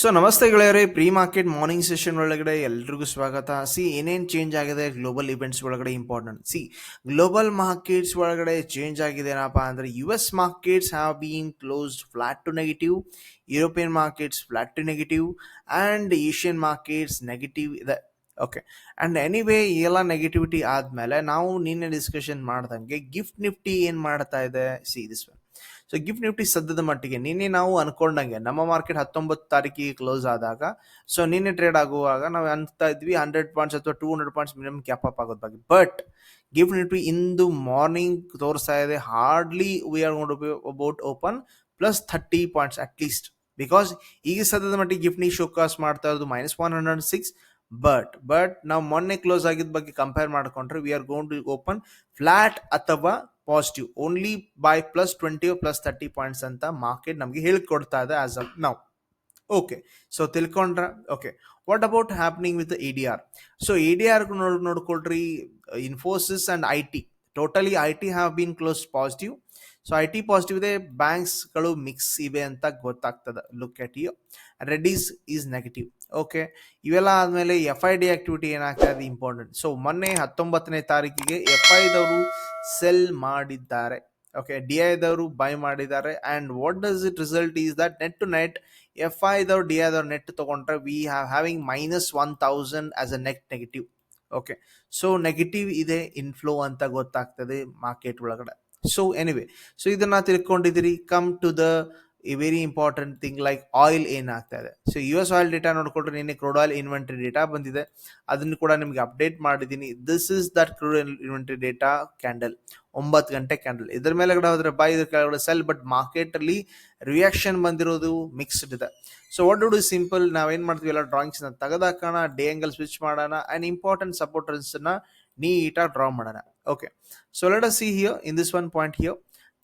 So ನಮಸ್ತೆ ಗೆಳೆಯರೇ pre market morning session ಒಳಗಡೆ ಎಲ್ರಿಗೂ ಸ್ವಾಗತ. ಸಿ ಏನೇನು ಚೇಂಜ್ ಆಗಿದೆ? ಗ್ಲೋಬಲ್ ಇವೆಂಟ್ಸ್ ಒಳಗಡೆ ಇಂಪಾರ್ಟೆಂಟ್ ಸಿ ಗ್ಲೋಬಲ್ ಮಾರ್ಕೆಟ್ಸ್ ಒಳಗಡೆ ಚೇಂಜ್ ಆಗಿದೆ ಏನಪ್ಪ ಅಂದರೆ U S markets have been closed flat to negative European markets flat to negative and Asian markets negative ಇದೆ. ಓಕೆ ಆ್ಯಂಡ್ ಎನಿವೇ ಎಲ್ಲ ನೆಗೆಟಿವಿಟಿ ಆದಮೇಲೆ ನಾವು ನಿನ್ನೆ ಡಿಸ್ಕಷನ್ ಮಾಡ್ದಂಗೆ ಗಿಫ್ಟ್ ನಿಫ್ಟಿ ಏನು ಮಾಡ್ತಾ ಇದೆ? See this so GIFT Nifty ಸದ್ಯದ ಮಟ್ಟಿಗೆ ನಿನ್ನೆ ನಾವು ಅನ್ಕೊಂಡಂಗೆ ನಮ್ಮ ಮಾರ್ಕೆಟ್ ಹತ್ತೊಂಬತ್ತು ತಾರೀಕಿಗೆ ಕ್ಲೋಸ್ ಆದಾಗ ಸೊ ನಿನ್ನೆ ಟ್ರೇಡ್ ಆಗುವಾಗ ನಾವು ಅಂತ ಇದ್ವಿ ಹಂಡ್ರೆಡ್ ಪಾಯಿಂಟ್ಸ್ ಅಥವಾ two hundred points minimum cap up ಆಗೋದ್ ಬಗ್ಗೆ. ಬಟ್ ಗಿಫ್ಟ್ ನಿಫ್ಟಿ ಇಂದು ಮಾರ್ನಿಂಗ್ ತೋರಿಸ್ತಾ ಇದೆ hardly we are to about open plus thirty points at least because ಈಗ ಸದ್ಯದ ಮಟ್ಟಿಗೆ ಗಿಫ್ಟ್ ನೀ ಶೋಕಾಸ್ ಮಾಡ್ತಾ ಇರೋದು minus one hundred six but but ನಾವು ಮೊನ್ನೆ ಕ್ಲೋಸ್ ಆಗಿದ್ದ ಬಗ್ಗೆ ಕಂಪೇರ್ ಮಾಡ್ಕೊಂಡ್ರೆ we are gone to open flat ಅಥವಾ positive only by plus twenty plus thirty points ಅಂತ ಮಾರ್ಕೆಟ್ ನಮಗೆ ಹೇಳ್ಕೊಡ್ತಾ ಇದೆ ಆಸ್ ಆಫ್ ನಾವು okay so ತಿಳ್ಕೊಂಡ್ರ? Okay what about happening with A D R so A D R ನೋಡ್, ನೋಡ್ಕೊಳ್ರಿ. Infosys and I T totally I T have been close positive so I T positive ಇದೆ. ಬ್ಯಾಂಕ್ಸ್ಗಳು mix ಇವೆ ಅಂತ ಗೊತ್ತಾಗ್ತದೆ. Look at you Reddy's is negative okay ಇವೆಲ್ಲ ಆದಮೇಲೆ F I D activity ಏನಾಗ್ತಾ ಇದೆ ಇಂಪಾರ್ಟೆಂಟ್ ಸೊ ಮೊನ್ನೆ ಹತ್ತೊಂಬತ್ತನೇ ತಾರೀಕಿಗೆ ಎಫ್ ಐದವರು ಸೆಲ್ ಮಾಡಿದ್ದಾರೆ. ಓಕೆ ಡಿ ಐದವರು ಬೈ ಮಾಡಿದ್ದಾರೆ. And what does it result is that net to net F ಐದವ್ರು D ಐದವ್ರು ನೆಟ್ ತೊಗೊಂಡ್ರೆ we have having minus one thousand as a net negative okay so negative ಇದೆ inflow ಅಂತ ಗೊತ್ತಾಗ್ತದೆ market ಒಳಗಡೆ. So anyway so ಇದನ್ನ ತಿಳ್ಕೊಂಡಿದ್ದೀರಿ. Come to the a very important thing like oil ಏನಾಗ್ತಾ ಇದೆ. So U S oil data ನೋಡಿಕೊಂಡ್ರೆ ನಿನ್ನೆ crude oil inventory data ಬಂದಿದೆ. ಅದನ್ನು ಕೂಡ ನಿಮಗೆ ಅಪ್ಡೇಟ್ ಮಾಡಿದ್ದೀನಿ. This is that crude inventory data candle ಒಂಬತ್ತು ಗಂಟೆ ಕ್ಯಾಂಡಲ್ ಇದ್ರ ಮೇಲೆಗಡೆ ಹೋದ್ರೆ ಬೈ, ಇದ್ರ ಕೆಳಗಡೆ ಸೆಲ್ ಬಟ್ ಮಾರ್ಕೆಟಲ್ಲಿ ರಿಯಾಕ್ಷನ್ ಬಂದಿರೋದು ಮಿಕ್ಸ್ಡ್ ಇದೆ. ಸೊ ವಾಟ್ ಡು ಸಿಂಪಲ್ ನಾವೇನು ಮಾಡ್ತೀವಿ? ಎಲ್ಲ ಡ್ರಾಯಿಂಗ್ಸ್ನ ತೆಗೆದಾಕೋಣ ಡೇ ಆಂಗಲ್ ಸ್ವಿಚ್ ಮಾಡೋಣ ಆ್ಯಂಡ್ ಇಂಪಾರ್ಟೆಂಟ್ ಸಪೋರ್ಟರ್ಸ್ನ ನೀಟಾಗಿ ಡ್ರಾ ಮಾಡೋಣ. Okay so let see here in this one point here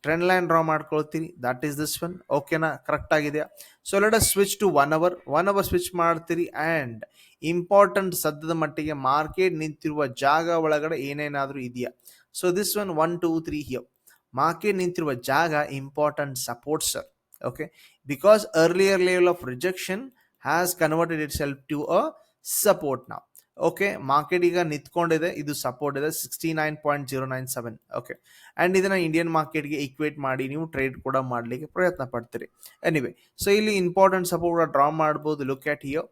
trend line draw ಮಾಡ್ಕೊಳ್ತೀರಿ that is this one ಓಕೆನಾ ಕರೆಕ್ಟ್ ಆಗಿದೆಯಾ so let switch to one hour one hour switch ಮಾಡ್ತೀರಿ and important ಸದ್ಯದ ಮಟ್ಟಿಗೆ market ನಿಂತಿರುವ ಜಾಗ ಒಳಗಡೆ ಏನೇನಾದರೂ ಇದೆಯಾ? So this one one two three here market ನಿಂತಿರುವ ಜಾಗ important support sir okay because earlier level of rejection has converted itself to a support ನಾವು ಓಕೆ ಮಾರ್ಕೆಟ್ ಈಗ ನಿಂತ್ಕೊಂಡಿದೆ, ಇದು ಸಪೋರ್ಟ್ ಇದೆ sixty nine point zero nine seven okay and ಇದನ್ನು Indian ಮಾರ್ಕೆಟ್ಗೆ equate ಮಾಡಿ ನೀವು ಟ್ರೇಡ್ ಕೂಡ ಮಾಡಲಿಕ್ಕೆ ಪ್ರಯತ್ನ ಪಡ್ತೀರಿ. ಎನಿವೆ ಸೊ ಇಲ್ಲಿ ಇಂಪಾರ್ಟೆಂಟ್ ಸಪೋರ್ಟ್ ಡ್ರಾ ಮಾಡ್ಬೋದು. ಲುಕ್ ಆಟ್ ಹಿಯೋ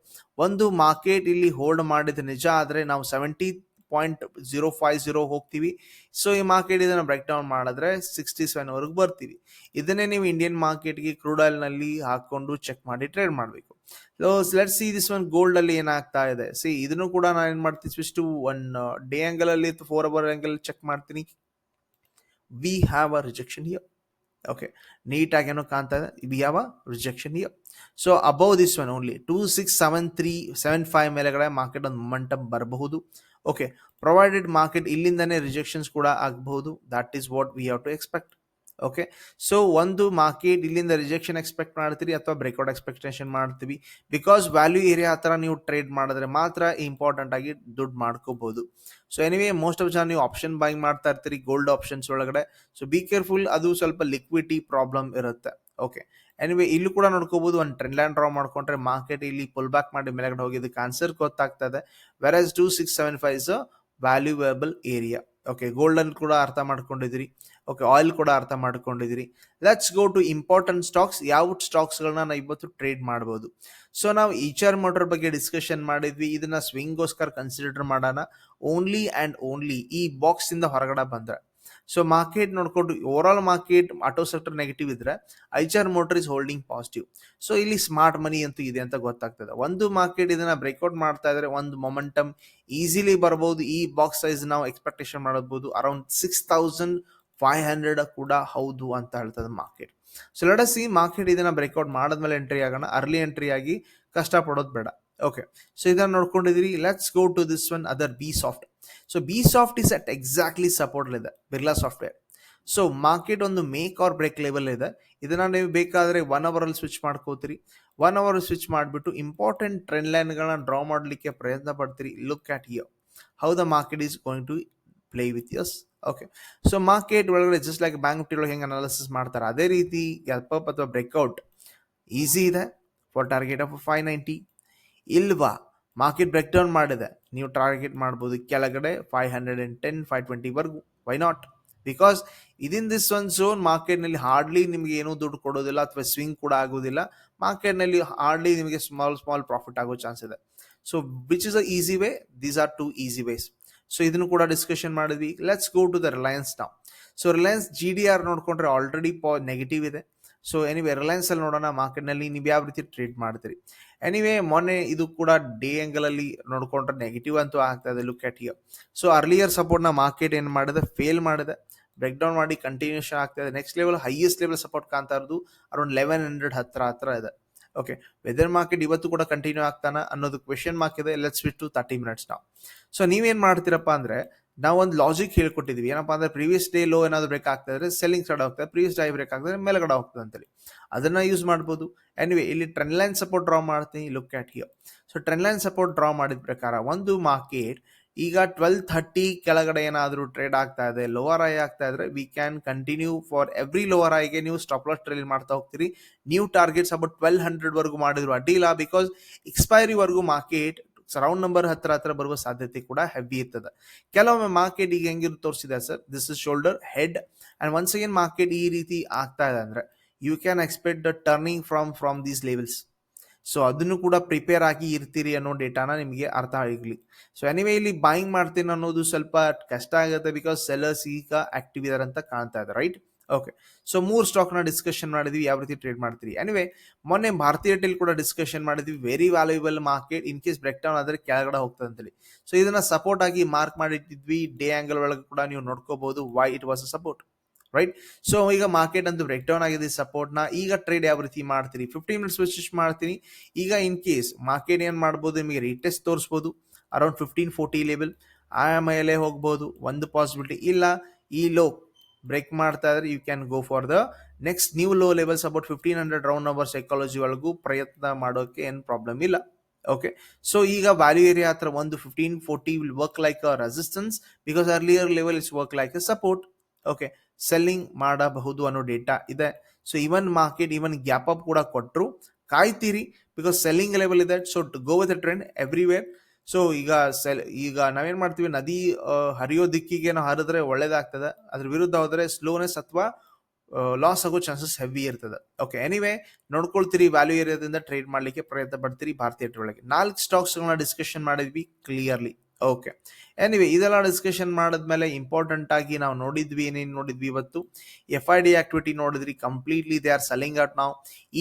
ಒಂದು ಮಾರ್ಕೆಟ್ ಇಲ್ಲಿ ಹೋಲ್ಡ್ ಮಾಡಿದ ನಿಜ ಆದರೆ ನಾವು seventy point zero five zero ಹೋಗ್ತೀವಿ. ಸೊ ಈ ಮಾರ್ಕೆಟ್ ಇದನ್ನು ಬ್ರೇಕ್ ಡೌನ್ ಮಾಡಿದ್ರೆ ಸಿಕ್ಸ್ಟಿ ಸೆವೆನ್ವರೆಗೆ ಬರ್ತೀವಿ. ಇದನ್ನೇ ನೀವು ಇಂಡಿಯನ್ ಮಾರ್ಕೆಟ್ಗೆ ಕ್ರೂಡ್ ಆಯಿಲ್ನಲ್ಲಿ ಹಾಕ್ಕೊಂಡು ಚೆಕ್ ಮಾಡಿ ಟ್ರೇಡ್ ಮಾಡಬೇಕು. So see this one gold ಅಲ್ಲಿ ಏನಾಗ್ತಾ ಇದೆ. ಸಿ ಇದನ್ನು ಕೂಡ ನಾನು ಏನು ಮಾಡ್ತೀನಿ switch to one day angle ಅಲ್ಲಿ ಫೋರ್ ಅವರ್ ಆಂಗಲ್ ಚೆಕ್ ಮಾಡ್ತೀನಿ. We have a rejection here okay ನೀಟಾಗಿ ಏನೋ ಕಾಣ್ತಾ ಇದೆ. We have a rejection here so above this one only two six seven three seven five ಮೇಲೆಗಡೆ market ಒಂದು momentum ಬರಬಹುದು. Okay provided market ಇಲ್ಲಿಂದನೇ rejections ಕೂಡ ಆಗಬಹುದು. That is what we have to expect okay so ಒಂದು market ಇಲ್ಲಿಂದ rejection expect ಮಾಡ್ತೀರಿ ಅಥವಾ ಬ್ರೇಕ್ಔಟ್ ಎಕ್ಸ್ಪೆಕ್ಟೇಷನ್ ಮಾಡ್ತೀವಿ? ಬಿಕಾಸ್ ವ್ಯಾಲ್ಯೂ ಏರಿಯಾ ಹತ್ರ ನೀವು ಟ್ರೇಡ್ ಮಾಡಿದ್ರೆ ಮಾತ್ರ ಇಂಪಾರ್ಟೆಂಟ್ ಆಗಿ ದುಡ್ಡು ಮಾಡ್ಕೋಬಹುದು. ಸೊ ಎನಿವೇ ಮೋಸ್ಟ್ ಆಫ್ ಜನ ನೀವು ಆಪ್ಷನ್ ಬೈ ಮಾಡ್ತಾ ಇರ್ತೀರಿ ಗೋಲ್ಡ್ ಆಪ್ಷನ್ಸ್ ಒಳಗಡೆ. ಸೊ ಬಿ ಕೇರ್ಫುಲ್ ಅದು ಸ್ವಲ್ಪ ಲಿಕ್ವಿಡಿಟಿ ಪ್ರಾಬ್ಲಮ್ ಇರುತ್ತೆ. ಓಕೆ ಎನಿವೆ ಇಲ್ಲೂ ಕೂಡ ನೋಡ್ಕೋಬಹುದು ಒಂದು ಟ್ರೆಂಡ್ ಲೈನ್ ಡ್ರಾ ಮಾಡ್ಕೊಂಡ್ರೆ ಮಾರ್ಕೆಟ್ ಇಲ್ಲಿ ಪುಲ್ ಬ್ಯಾಕ್ ಮಾಡಿ ಮೇಲೆಗಡೆ ಹೋಗಿದ್ದು ಆನ್ಸರ್ ಗೊತ್ತಾಗ್ತದೆ. Versus two six seven fives valuable area okay golden ಕೂಡ ಅರ್ಥ ಮಾಡ್ಕೊಂಡಿದ್ರಿ ಓಕೆ ಆಯಿಲ್ ಕೂಡ ಅರ್ಥ ಮಾಡ್ಕೊಂಡಿದ್ರಿ let's go to important stocks ಯಾವ ಸ್ಟಾಕ್ಸ್ಗಳನ್ನ ನಾವು ಇವತ್ತು ಟ್ರೇಡ್ ಮಾಡ್ಬೋದು. ಸೊ ನಾವು ಈಚರ್ ಮೋಟರ್ ಬಗ್ಗೆ ಡಿಸ್ಕಷನ್ ಮಾಡಿದ್ವಿ. ಇದನ್ನ ಸ್ವಿಂಗ್ಗೋಸ್ಕರ ಕನ್ಸಿಡರ್ ಮಾಡೋಣ. ಓನ್ಲಿ ಆ್ಯಂಡ್ ಓನ್ಲಿ ಈ ಬಾಕ್ಸ್ ಇಂದ ಹೊರಗಡೆ ಬಂದ್ರೆ. ಸೊ ಮಾರ್ಕೆಟ್ ನೋಡ್ಕೊಂಡು overall market auto sector negative ಇದ್ರೆ Eicher motor is holding positive so ಇಲ್ಲಿ ಸ್ಮಾರ್ಟ್ ಮನಿ ಅಂತೂ ಇದೆ ಅಂತ ಗೊತ್ತಾಗ್ತದೆ. ಒಂದು ಮಾರ್ಕೆಟ್ ಇದನ್ನ ಬ್ರೇಕ್ಔಟ್ ಮಾಡ್ತಾ ಇದ್ರೆ ಒಂದು ಮೊಮೆಂಟಮ್ ಈಸಿಲಿ ಬರ್ಬೋದು. ಈ ಬಾಕ್ಸ್ ಸೈಜ್ ನಾವು ಎಕ್ಸ್ಪೆಕ್ಟೇಷನ್ ಮಾಡಬಹುದು around six thousand five hundred ಕೂಡ ಹೌದು ಅಂತ ಹೇಳ್ತದೆ market so let see market ಇದನ್ನ ಬ್ರೇಕ್ಔಟ್ ಮಾಡಿದ್ಮೇಲೆ ಎಂಟ್ರಿ ಆಗೋಣ. ಅರ್ಲಿ ಎಂಟ್ರಿ ಆಗಿ ಕಷ್ಟಪಡೋದು ಬೇಡ. ಓಕೆ ಸೊ ಇದನ್ನ ನೋಡ್ಕೊಂಡಿದ್ದೀರಿ. Let's go to this one other B soft so B soft is at exactly support ಇದೆ ಬಿರ್ಲಾ ಸಾಫ್ಟ್ವೇರ್ ಸೊ ಮಾರ್ಕೆಟ್ ಒಂದು ಮೇಕ್ ಆರ್ ಬ್ರೇಕ್ ಲೆವೆಲ್ ಇದೆ. ಇದನ್ನ ನೀವು ಬೇಕಾದರೆ ಒನ್ ಅವರಲ್ಲಿ ಸ್ವಿಚ್ ಮಾಡ್ಕೋತೀರಿ. ಒನ್ ಅವರ್ ಸ್ವಿಚ್ ಮಾಡಿಬಿಟ್ಟು ಇಂಪಾರ್ಟೆಂಟ್ ಟ್ರೆಂಡ್ ಲೈನ್ಗಳನ್ನ ಡ್ರಾ ಮಾಡಲಿಕ್ಕೆ ಪ್ರಯತ್ನ ಪಡ್ತೀರಿ. Look at you how the market is going to play with us okay so market ಒಳಗಡೆ ಜಸ್ಟ್ ಲೈಕ್ ಬ್ಯಾಂಕ್ ಒಳಗೆ ಹೆಂಗೆ ಅನಾಲಿಸಿಸ್ ಮಾಡ್ತಾರೆ. ಅದೇ ರೀತಿ ಅಪ್ ಅಥವಾ ಬ್ರೇಕ್ಔಟ್ ಈಸಿ ಇದೆ. For target of five ninety ಇಲ್ವಾ? ಮಾರ್ಕೆಟ್ ಬ್ರೇಕ್ ಡೌನ್ ಮಾಡಿದೆ. ನೀವು ಟಾರ್ಗೆಟ್ ಮಾಡ್ಬೋದು ಕೆಳಗಡೆ five hundred and ten five ಟ್ವೆಂಟಿವರೆಗೂ why not because ಇದಿನ್ ದಿಸ್ ಒಂದು ಝೋನ್ ಮಾರ್ಕೆಟ್ನಲ್ಲಿ ಹಾರ್ಡ್ಲಿ ನಿಮಗೆ ಏನೂ ದುಡ್ಡು ಕೊಡೋದಿಲ್ಲ ಅಥವಾ ಸ್ವಿಂಗ್ ಕೂಡ ಆಗೋದಿಲ್ಲ. ಮಾರ್ಕೆಟ್ನಲ್ಲಿ ಹಾರ್ಡ್ಲಿ ನಿಮಗೆ ಸ್ಮಾಲ್ ಸ್ಮಾಲ್ ಪ್ರಾಫಿಟ್ ಆಗೋ ಚಾನ್ಸ್ ಇದೆ. So which is a easy way these are two easy ways so ಇದನ್ನು ಕೂಡ ಡಿಸ್ಕಷನ್ ಮಾಡಿದ್ವಿ. Let's go to the Reliance ನಾವು so Reliance G D R ನೋಡ್ಕೊಂಡ್ರೆ ಆಲ್ರೆಡಿ ಪಾ ನೆಗೆಟಿವ್ ಇದೆ. ಸೊ ಎನಿವೆ ರಿಲಯನ್ಸ್ ಅಲ್ಲಿ ನೋಡೋಣ. ಮಾರ್ಕೆಟ್ನಲ್ಲಿ ನೀವು ಯಾವ ರೀತಿ ಟ್ರೇಡ್ ಮಾಡ್ತೀರಿ? ಎನಿವೆ ಮೊನ್ನೆ ಇದು ಕೂಡ ಡೇ ಅಲ್ಲಿ ನೋಡ್ಕೊಂಡ್ರೆ ನೆಗೆಟಿವ್ ಅಂತೂ ಆಗ್ತಾ ಇದೆ. Look at here so earlier ಸಪೋರ್ಟ್ನ market ಏನು ಮಾಡಿದೆ? ಫೇಲ್ ಮಾಡಿದೆ. ಬ್ರೇಕ್ ಡೌನ್ ಮಾಡಿ ಕಂಟಿನ್ಯೂಷನ್ ಆಗ್ತಾ ಇದೆ. Next level highest level support ಕಾಣ್ತಾ ಇರೋದು ಅರೌಂಡ್ ಲೆವೆನ್ ಹಂಡ್ರೆಡ್ ಹತ್ರ ಹತ್ರ ಇದೆ. ಓಕೆ ವೆದರ್ ಮಾರ್ಕೆಟ್ ಇವತ್ತು ಕೂಡ ಕಂಟಿನ್ಯೂ ಆಗ್ತಾನ ಅನ್ನೋದು ಕ್ವೆಶನ್ ಮಾರ್ಕ್ ಇದೆ. Let's bit to thirty minutes ನಾವು ಸೊ ನೀವೇನು ಮಾಡ್ತೀರಪ್ಪ ಅಂದ್ರೆ ನಾವು ಒಂದು ಲಾಜಿಕ್ ಹೇಳ್ಕೊಟ್ಟಿದ್ವಿ. ಏನಪ್ಪಾ ಅಂದ್ರೆ ಪ್ರೀವಿಯಸ್ ಡೇ ಲೋ ಏನಾದ್ರು ಬ್ರೇಕ್ ಆಗ್ತಾ ಇದ್ರೆ ಸೆಲ್ಲಿಂಗ್ ಸ್ಟಾರ್ಟ್ ಆಗ್ತದೆ ಪ್ರೀವಿಯಸ್ ಡೇ ಬ್ರೇಕ್ ಆಗ್ತದೆ ಮೇಲ್ಗಡೆ ಹೋಗ್ತದೆ ಅಂತೇಳಿ. ಅದನ್ನ ಯೂಸ್ ಮಾಡ್ಬೋದು. ಎನಿವೆ ಇಲ್ಲಿ ಟ್ರೆಂಡ್ ಲೈನ್ ಸಪೋರ್ಟ್ ಡ್ರಾ ಮಾಡ್ತೀನಿ. Look at here so trend line support draw ಮಾಡಿದ ಪ್ರಕಾರ ಒಂದು ಮಾರ್ಕೆಟ್ ಈಗ ಟ್ವೆಲ್ ಥರ್ಟಿ ಕೆಳಗಡೆ ಏನಾದರೂ ಟ್ರೇಡ್ ಆಗ್ತಾ ಇದೆ ಲೋವರ್ ಐ ಆಗ್ತಾ ಇದ್ರೆ we can continue for every lower ಐಗೆ ನೀವು ಸ್ಟಾಪ್ ಲಾಸ್ ಟ್ರೇಲ್ ಮಾಡ್ತಾ ಹೋಗ್ತೀರಿ. ನೀವು ಟಾರ್ಗೆಟ್ಸ್ ಅಬೌಟ್ ಟ್ವೆಲ್ ಹಂಡ್ರೆಡ್ ವರ್ಗು ಮಾಡಿದ್ರು ಅಡ್ಡಿಲ್ಲ ಬಿಕಾಸ್ ಎಕ್ಸ್ಪೈರಿವರೆಗೂ ಮಾರ್ಕೆಟ್ ರೌಂಡ್ ನಂಬರ್ ಹತ್ರ ಹತ್ರ ಬರುವ ಸಾಧ್ಯತೆ ಕೂಡ ಹೆವಿ ಇರ್ತದೆ. ಕೆಲವೊಮ್ಮೆ ಮಾರ್ಕೆಟ್ ಈಗ ಹೆಂಗಿರು ತೋರಿಸಿದೆ sir this is shoulder head and once again market ಈ ರೀತಿ ಆಗ್ತಾ ಇದೆ ಅಂದ್ರೆ you can expect the turning from from these levels so ಅದನ್ನು ಕೂಡ ಪ್ರಿಪೇರ್ ಆಗಿ ಇರ್ತೀರಿ ಅನ್ನೋ ಡೇಟಾನ ನಿಮಗೆ ಅರ್ಥ ಆಗಲಿ. ಸೊ ಎನಿವೇ ಇಲ್ಲಿ ಬಾಯಿಂಗ್ ಮಾಡ್ತೀನಿ ಅನ್ನೋದು ಸ್ವಲ್ಪ ಕಷ್ಟ ಆಗುತ್ತೆ ಬಿಕಾಸ್ ಸೆಲ್ಲರ್ಸ್ ಈಗ ಆಕ್ಟಿವ್ ಇದಾರೆ ಅಂತ ಕಾಣ್ತಾ ಇದೆ ರೈಟ್ ಓಕೆ ಸೊ ಮೂರು ಸ್ಟಾಕ್ನ ಡಿಸ್ಕಷನ್ ಮಾಡಿದ್ವಿ, ಯಾವ ರೀತಿ ಟ್ರೇಡ್ ಮಾಡ್ತೀರಿ. ಅನಿವೆ ಮೊನ್ನೆ ಭಾರತೀಯ ಟೆಲ್ ಕೂಡ ಡಿಸ್ಕಷನ್ ಮಾಡಿದ್ವಿ very valuable market in case break down ಆದರೆ ಕೆಳಗಡೆ ಹೋಗ್ತದೆ ಅಂತೇಳಿ. ಸೊ ಇದನ್ನ ಸಪೋರ್ಟ್ ಆಗಿ ಮಾರ್ಕ್ ಮಾಡಿಟ್ಟಿದ್ವಿ ಡೇ ಆಂಗಲ್ ಒಳಗೆ ಕೂಡ ನೀವು ನೋಡ್ಕೋಬಹುದು why it was a support right so ಈಗ ಮಾರ್ಕೆಟ್ ಅಂತ ಬ್ರೇಕ್ ಡೌನ್ ಆಗಿದೆ ಸಪೋರ್ಟ್ನ ಈಗ ಟ್ರೇಡ್ ಯಾವ ರೀತಿ ಮಾಡ್ತೀರಿ? ಫಿಫ್ಟಿ ಮಿನಿಟ್ಸ್ ವಿಶಿಷ್ಟ ಮಾಡ್ತೀನಿ. ಈಗ ಇನ್ ಕೇಸ್ ಮಾರ್ಕೆಟ್ ಏನು ಮಾಡ್ಬೋದು? ನಿಮಗೆ ರೀಟೆಸ್ಟ್ ತೋರಿಸ್ಬೋದು. ಅರೌಂಡ್ ಫಿಫ್ಟೀನ್ ಫೋರ್ಟಿ ಲೆವೆಲ್ ಆ ಮೇಲೆ ಹೋಗ್ಬೋದು. ಒಂದು ಪಾಸಿಬಿಲಿಟಿ ಇಲ್ಲ. ಈ ಲೋ ಬ್ರೇಕ್ ಮಾಡ್ತಾ ಇದ್ರೆ you can go for the next new low levels about fifteen hundred round psychology ಒಳಗೂ ಪ್ರಯತ್ನ ಮಾಡೋಕೆ ಏನು ಪ್ರಾಬ್ಲಮ್ ಇಲ್ಲ. ಓಕೆ ಸೊ ಈಗ ವ್ಯಾಲ್ಯೂ ಏರಿಯಾ ಹತ್ರ ಒಂದು fifteen forty will work like a resistance because earlier level is work like a support okay selling ಮಾಡಬಹುದು ಅನ್ನೋ ಡೇಟಾ ಇದೆ. So even market even gap up ಕೂಡ ಕೊಟ್ಟರು ಕಾಯ್ತೀರಿ ಬಿಕಾಸ್ ಸೆಲ್ಲಿಂಗ್ ಲೆವೆಲ್ ಇದೆ. So to go with trend everywhere so ಈಗ sell, ಈಗ ನಾವೇನ್ ಮಾಡ್ತೀವಿ? ನದಿ ಹರಿಯೋ ದಿಕ್ಕಿಗೆ ನಾವು ಹರಿದ್ರೆ ಒಳ್ಳೇದಾಗ್ತದೆ. ಅದ್ರ ವಿರುದ್ಧ ಹೋದ್ರೆ ಸ್ಲೋನೆಸ್ ಅಥವಾ ಲಾಸ್ ಆಗೋ ಚಾನ್ಸಸ್ ಹೆವಿ ಇರ್ತದೆ. ಓಕೆ ಎನಿವೇ ನೋಡ್ಕೊಳ್ತೀರಿ ವ್ಯಾಲ್ಯೂ ಏರಿಯಾದಿಂದ ಟ್ರೇಡ್ ಮಾಡ್ಲಿಕ್ಕೆ ಪ್ರಯತ್ನ ಪಡ್ತೀರಿ ಭಾರತೀಯ ಒಳಗೆ. ನಾಲ್ಕು ಸ್ಟಾಕ್ಸ್ಗಳನ್ನ ಡಿಸ್ಕಷನ್ ಮಾಡಿದ್ವಿ ಕ್ಲಿಯರ್ಲಿ ಓಕೆ ಎನಿವೆ ಇದೆಲ್ಲ ಡಿಸ್ಕಷನ್ ಮಾಡಿದ್ಮೇಲೆ ಇಂಪಾರ್ಟೆಂಟ್ ಆಗಿ ನಾವು ನೋಡಿದ್ವಿ, ಏನೇನು ನೋಡಿದ್ವಿ ಇವತ್ತು? ಎಫ್ ಐ ಡಿ ಆಕ್ಟಿವಿಟಿ ನೋಡಿದ್ರಿ completely they are selling out ನಾವು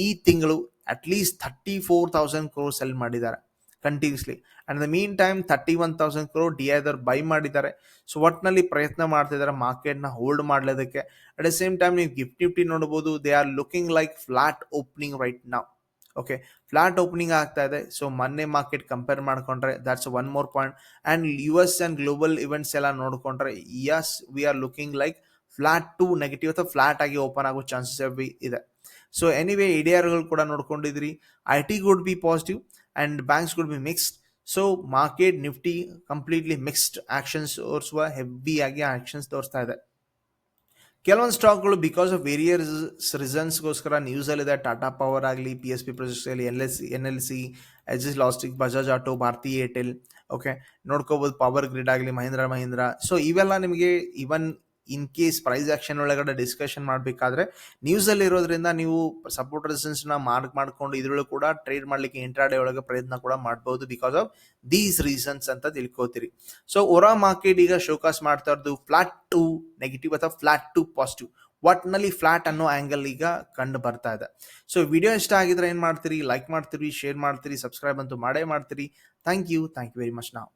ಈ ತಿಂಗಳು at least thirty four thousand crore sell ಮಾಡಿದ್ದಾರೆ. Continuously and the mean time thirty one thousand crore D either buy ಮಾಡಿದ್ದಾರೆ. ಸೊ ಒಟ್ನಲ್ಲಿ ಪ್ರಯತ್ನ ಮಾಡ್ತಿದ್ದಾರೆ ಮಾರ್ಕೆಟ್ನ ಹೋಲ್ಡ್ ಮಾಡಲೋದಕ್ಕೆ. ಅಟ್ ದ ಸೇಮ್ ಟೈಮ್ ನೀವು ಗಿಫ್ಟ್ ನಿಫ್ಟಿ ನೋಡ್ಬೋದು they are looking like flat opening right ನಾವು ಓಕೆ ಫ್ಲಾಟ್ ಓಪನಿಂಗ್ ಆಗ್ತಾ ಇದೆ. ಸೊ ಮೊನ್ನೆ ಮಾರ್ಕೆಟ್ ಕಂಪೇರ್ ಮಾಡ್ಕೊಂಡ್ರೆ that's one more point and U S and global events ಎಲ್ಲ ನೋಡಿಕೊಂಡ್ರೆ yes we are looking like flat to negative ಅಥವಾ flat ಆಗಿ open ಆಗೋ ಚಾನ್ಸಸ್ ಇದೆ. ಸೊ ಎನಿವೇ ಇಡಿಯಾರ್ಗಳು ಕೂಡ ನೋಡ್ಕೊಂಡಿದ್ರಿ I T good be positive and banks could be mixed. So market Nifty completely mixed actions ತೋರಿಸುವ heavy ಆಗಿ ಆಕ್ಷನ್ಸ್ ತೋರಿಸ್ತಾ ಇದೆ. ಕೆಲವೊಂದು ಸ್ಟಾಕ್ಗಳು ಬಿಕಾಸ್ ಆಫ್ ವೇರಿಯಸ್ ರೀಸನ್ಸ್ಗೋಸ್ಕರ ನ್ಯೂಸಲ್ಲಿದೆ ಟಾಟಾ ಪವರ್ ಆಗಲಿ P S P ಪ್ರೊಜೆಕ್ಟ್ಸಲ್ಲಿ L S N L C H S ಲಾಸ್ಟಿಕ್ Bajaj auto Bharti Airtel okay ನೋಡ್ಕೋಬೋದು ಪವರ್ ಗ್ರಿಡ್ ಆಗಲಿ ಮಹೀಂದ್ರ ಮಹೀಂದ್ರ ಸೊ ಇವೆಲ್ಲ ನಿಮಗೆ even in case price action ಒಳಗಡೆ ಡಿಸ್ಕಷನ್ ಮಾಡಬೇಕಾದ್ರೆ ನ್ಯೂಸಲ್ಲಿ ಇರೋದ್ರಿಂದ ನೀವು ಸಪೋರ್ಟ್ ರೆಸಿಸ್ಟೆನ್ಸ್ನ ಮಾರ್ಕ್ ಮಾಡ್ಕೊಂಡು ಇದ್ರೊಳಗೆ ಕೂಡ ಟ್ರೇಡ್ ಮಾಡ್ಲಿಕ್ಕೆ ಇಂಟ್ರಾಡೆ ಒಳಗೆ ಪ್ರಯತ್ನ ಕೂಡ ಮಾಡಬಹುದು ಬಿಕಾಸ್ ಆಫ್ ದೀಸ್ ರೀಸನ್ಸ್ ಅಂತ ತಿಳ್ಕೋತೀರಿ. ಸೊ ಒರಾ ಮಾರ್ಕೆಟ್ ಈಗ ಶೋಕಾಸ್ ಮಾಡ್ತಾ ಇರೋದು ಫ್ಲಾಟ್ ಟು ನೆಗೆಟಿವ್ ಅಥವಾ ಫ್ಲಾಟ್ ಟು ಪಾಸಿಟಿವ್ ಒಟ್ನಲ್ಲಿ ಫ್ಲಾಟ್ ಅನ್ನೋ ಆಂಗಲ್ ಈಗ ಕಂಡು ಬರ್ತಾ ಇದೆ. ಸೊ ವಿಡಿಯೋ ಇಷ್ಟ ಆಗಿದ್ರೆ ಏನು ಮಾಡ್ತೀರಿ? ಲೈಕ್ ಮಾಡ್ತೀರಿ ಶೇರ್ ಮಾಡ್ತೀರಿ ಸಬ್ಸ್ಕ್ರೈಬ್ ಅಂತೂ ಮಾಡೇ ಮಾಡ್ತೀರಿ. Thank you thank you very much ನಾವು